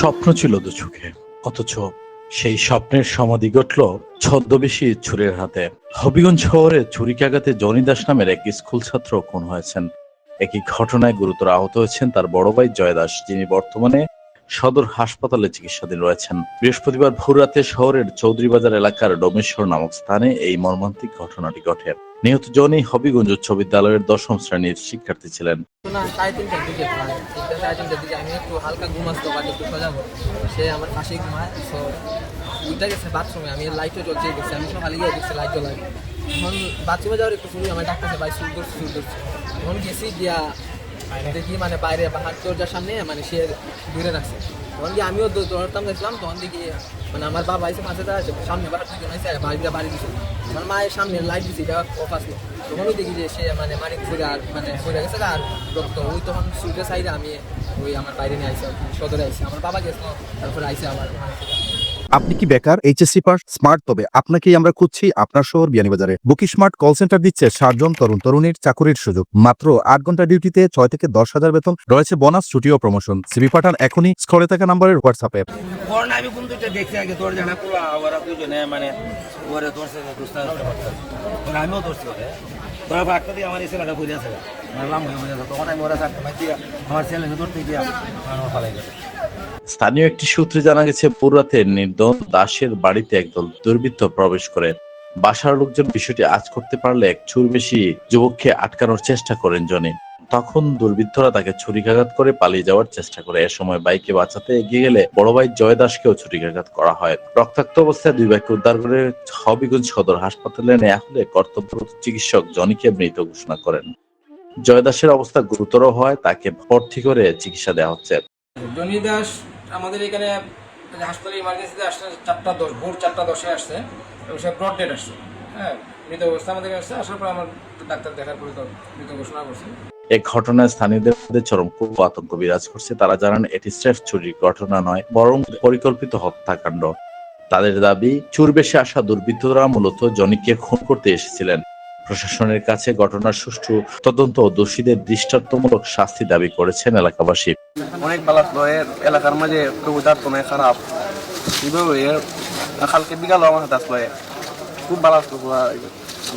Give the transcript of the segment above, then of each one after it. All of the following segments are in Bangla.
স্বপ্ন ছিল দু চোখে, অথচ সেই স্বপ্নের সমাধি ঘটল ছদ্মবেশী ছুরির হাতে। হবিগঞ্জ শহরে ছুরিকাঘাতে জনি দাস নামের এক স্কুল ছাত্র খুন হয়েছেন। একই ঘটনায় গুরুতর আহত হয়েছেন তার বড় ভাই জয় দাস, যিনি বর্তমানে সদর হাসপাতালে চিকিৎসাধীন রয়েছেন। বৃহস্পতিবার ভোররাতে শহরের চৌধুরীবাজার এলাকার ডোমেশ্বর নামক স্থানে এই মর্মান্তিক ঘটনাটি ঘটে। নিহত জনি হবিগঞ্জ উচ্চ বিদ্যালয়ের দশম শ্রেণির শিক্ষার্থী ছিলেন। আমি একটু হালকা ঘুম যাব সে আমার ঘুমায় গেছে বাথরুমে আমি লাইটও জ্বলছে আমি লাইট জ্বলাই এখন বাথরুমে যাওয়ার একটু শুরু আমার ডাক্তার ভাই সুন্দর করছে তখন গেছি গিয়া দেখি মানে বাইরে হাত দরজার সামনে মানে সে দূরে রাখছে। তখন গিয়ে আমিও দৌড়াতাম গেছিলাম, তখন দেখি মানে আমার বাবা এসে পাশে দাঁড়াচ্ছে, সামনে বাড়ি দুজন এসে বাড়িটা বাড়ি দিচ্ছে আমার মায়ের সামনে লাইট দিচ্ছে এটা অফ আছে তখনই দেখি যে সে মানে মারি ঘুরে আর মানে ঘুরে গেছে আর রক্ত। ওই তখন সুইটের সাইডে আমি ওই আমার বাইরে নিয়ে আইসি, সদরে আইসি। আমার বাবা গেছিল, তারপরে আইসি আমার। আপনি কি বেকার এইচএসসি পাস স্মার্ট তবে? আপনাকেই আমরা খুঁজছি আপনার শহর বিয়ানীবাজারে। বুকি স্মার্ট কল সেন্টার দিচ্ছে ষাটজন তরুণ তরুণীর চাকুরির সুযোগ। মাত্র আট ঘণ্টা ডিউটিতে ছয় থেকে দশ হাজার বেতন, রয়েছে বোনাস ছুটি ও প্রমোশন সিবি পাঠান এখনই স্কলে থাকা নাম্বারের হোয়াটসঅ্যাপে মানে মানে আমার ছেলেকে ধরতে গিয়া আমার গেছে। স্থানীয় একটি সূত্রে জানা গেছে, পুরাতে নির্দন দাসের বাড়িতে একদল দুর্বৃত্ত প্রবেশ করে। বাসার লোকজন বিষয়টি আজ করতে পারলে এক বেশি যুবককে আটকানোর চেষ্টা করেন জনি। তখন দুর্বৃত্তরা তাকে ছুরিকাঘাত করে পালিয়ে যাওয়ার চেষ্টা করে। এ সময় বাইকে বাঁচাতে এগিয়ে গেলে বড় ভাই জয় দাসকেও ছুরিকাঘাত করা হয়। রক্তাক্ত অবস্থায় দুই ভাইকে উদ্ধার করে হবিগঞ্জ সদর হাসপাতালে নেওয়া হলে কর্তব্যরত চিকিৎসক জনিকে মৃত ঘোষণা করেন। জয় দাসের অবস্থা গুরুতর হওয়ায় তাকে ভর্তি করে চিকিৎসা দেওয়া হচ্ছে। জনি দাস আমাদের এখানে হাসপাতালে ইমার্জেন্সিতে আসছে চারটা দশ, ভোর চারটা দশে আসছে, এবং সে ব্রড ডেট আসছে। হ্যাঁ মৃত অবস্থা আমাদের আসছে আসার পর আমার ডাক্তার দেখার পরে তো মৃত ঘোষণা করছে। এই ঘটনায় স্থানীয়দের মধ্যে চরম ও আতঙ্ক বিরাজ করছে। তারা জানান, এটি স্রেফ চুরির ঘটনা নয়, বরং পরিকল্পিত হত্যাকাণ্ড। তাদের দাবি, চুর বেশে আসা দুর্বৃত্তরা মূলত জনিকে খুন করতে এসেছিলেন। প্রশাসনের কাছে ঘটনার সুষ্ঠু তদন্ত ও দোষীদের দৃষ্টান্তমূলক শাস্তি দাবি করেছেন এলাকাবাসী। অনেক বেলা এলাকার মাঝে কেউ যার তো খারাপ। এইভাবে এর কালকে বিকালও আমার হাতে আসলো খুব ভালো আসলো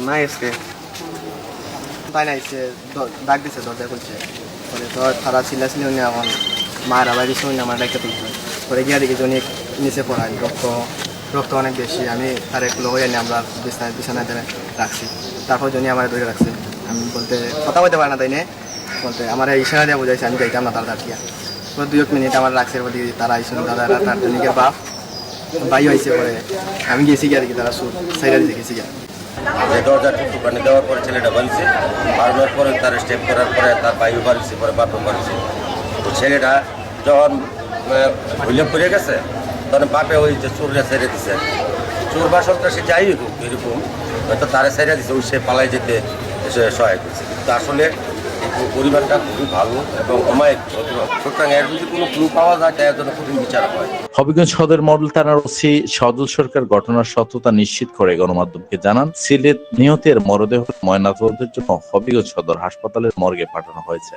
নাই আজকে। তাই না এসে ডাক দিছে দরজা খুলছে। পরে তো তারা চিল্লা ছিল না এখন মায়েরা বাইরে শুনে আমার ডাকতে তুলছে। পরে গিয়ে দেখি জনি নিচে পড়ায়, রক্ত রক্ত অনেক বেশি। আমি তার এক লোক আনি আমরা বিছানায় বিছানায় রাখছি। তারপর জনি আমার ধরে রাখছে। আমি বলতে, কথা বলতে পারে না তাই না। বলতে, আমার ইশারা দিয়ে বুঝাইছে, আমি যাইতাম না তার দাঁড়িয়ে দুই এক মিনিট আমার এবার দেখি তারা আইসুন দাদা তার জনিকের বাপ, ভাই হয়েছে পরে। আমি গেছি গিয়ে দেখি তারা সুর সাইডে দেখেছি গিয়া। যে দরজা টুকটু পানি দেওয়ার পরে ছেলেটা বানছে বাড়ানোর পরে তার স্টেপ করার পরে তার বাইও বাড়ছে পরে বাথরুম বাড়ছে তো ছেলেটা যখন ভুলে পড়ে গেছে, তখন বাপে ওই যে চোররা ছেড়ে দিছে। চোর বা সন্ত্রাসী যাই হোক, এরকম। হয়তো তারা ছেড়ে দিছে, ওই সে পালাই যেতে সহায় করছে। কিন্তু আসলে পরিবারটা খুবই ভালো এবং অমায়িক। সুতরাং এর যদি কোনো ক্লু পাওয়া যায় তার জন্য কঠিন বিচার হয়। হবিগঞ্জ সদর মডেল থানার ওসি সদল সরকার ঘটনার সত্যতা নিশ্চিত করে গণমাধ্যমকে জানান সিলেট নিহতের মরদেহ ময়নাতদন্তের জন্য হবিগঞ্জ সদর হাসপাতালের মর্গে পাঠানো হয়েছে।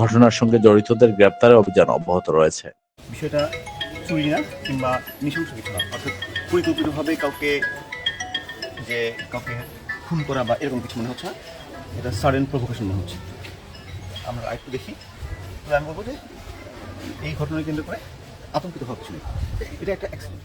ঘটনার সঙ্গে জড়িতদের গ্রেপ্তারে অভিযান অব্যাহত রয়েছে। বিষয়টা চুরি না কিংবা নৃশংস কিছু না অর্থাৎ পরিকল্পিতভাবে কাউকে যে কাউকে খুন করা বা এরকম কিছু মনে হচ্ছে এটা সাডেন প্রভোকেশন মনে হচ্ছে। আমরা আরেকটু দেখি। তবে আমি বলব যে এই ঘটনা কেন্দ্র করে আতঙ্কিত হওয়া কিছু নেই। এটা একটা অ্যাক্সিডেন্ট